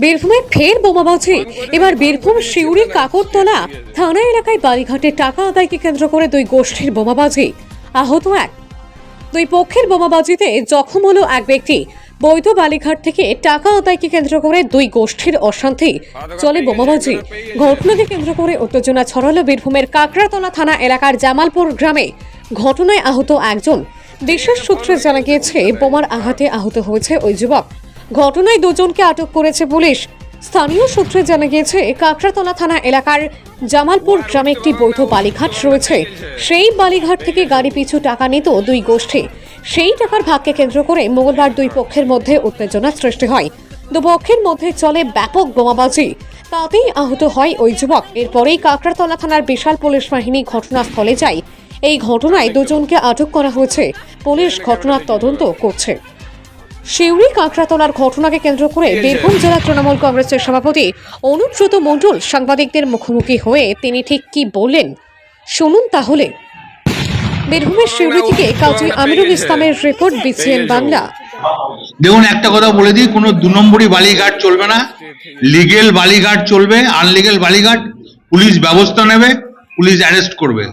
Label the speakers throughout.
Speaker 1: বীরভূমে ফের বোমাবাজি। এবার বীরভূম শিউরি কাকরতলা থানা এলাকায় বালিঘাটে টাকা আদায়কে কেন্দ্র করে দুই গোষ্ঠীর বোমাবাজি। আহত এক। দুই পক্ষের বোমাবাজিতে জখম হলো এক ব্যক্তি। বৈধ বালিঘাট থেকে টাকা আদায়কে কেন্দ্র করে দুই গোষ্ঠীর অশান্তি। চলে বোমাবাজি। ঘটনাকে কেন্দ্র করে উত্তেজনা ছড়ালো বীরভূমের কাকড়াতলা থানা এলাকার জামালপুর গ্রামে। ঘটনায় আহত একজন। বিশেষ সূত্রে জানা গিয়েছে, বোমার আঘাতে আহত হয়েছে ওই যুবক। ঘটনায় দুজনকে আটক করেছে পুলিশ। স্থানীয় সূত্রে জানা গিয়েছে, কাকড়াতলা থানা এলাকার জামালপুর গ্রামে একটি বৈধ বালিঘাট রয়েছে। সেই বালিঘাট থেকে গাড়ি পিছু টাকা নিত দুই গোষ্ঠী। সেই টাকার ভাগকে কেন্দ্র করে মঙ্গলবার দুই পক্ষের মধ্যে উত্তেজনা সৃষ্টি হয়। দুপক্ষের মধ্যে চলে ব্যাপক বোমাবাজি। তাতেই আহত হয় ওই যুবক। এরপরেই কাকড়াতলা থানার বিশাল পুলিশ বাহিনী ঘটনাস্থলে যায়। এই ঘটনায় দুজনকে আটক করা হয়েছে। পুলিশ ঘটনার তদন্ত করছে। শিউরি কাঁকড়াতলার ঘটনাকে কেন্দ্র করে বীরভূম জেলা তৃণমূল কংগ্রেসের সভাপতি অনুব্রত মণ্ডল সাংবাদিকদের মুখোমুখি হয়ে তিনি ঠিক কি বললেন? শুনুন তাহলে। বীরভূমের শিউরি থেকে কাজী আমিরুল ইসলামের রিপোর্ট বিসিএন বাংলা।
Speaker 2: দেখুন একটা কথা বলে দিই কোনো দু নম্বরই বালিঘাট চলবে না। লিগেল বালিঘাট চলবে আনলিগেল বালিঘাট পুলিশ ব্যবস্থা নেবে পুলিশ অ্যারেস্ট করবে।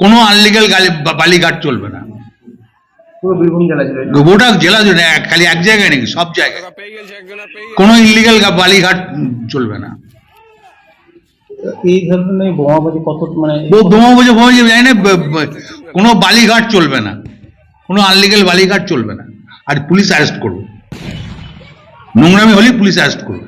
Speaker 2: কোনো আনলিগেল বালিঘাট চলবে না।
Speaker 3: পুরো বীরভূম জেলা জুড়ে।
Speaker 2: গোটা জেলা জুড়ে খালি এক জায়গায় নাকি সব জায়গায়। কোনো ইলিগাল বালিঘাট চলবে না।
Speaker 3: এই ধরনের বোমাবাজি কত মানে
Speaker 2: জানি না কোনো বালিঘাট চলবে না। কোনো আনলিগেল বালিঘাট চলবে না। আর পুলিশ অ্যারেস্ট করবে। নোংরামি হলে পুলিশ অ্যারেস্ট করবে।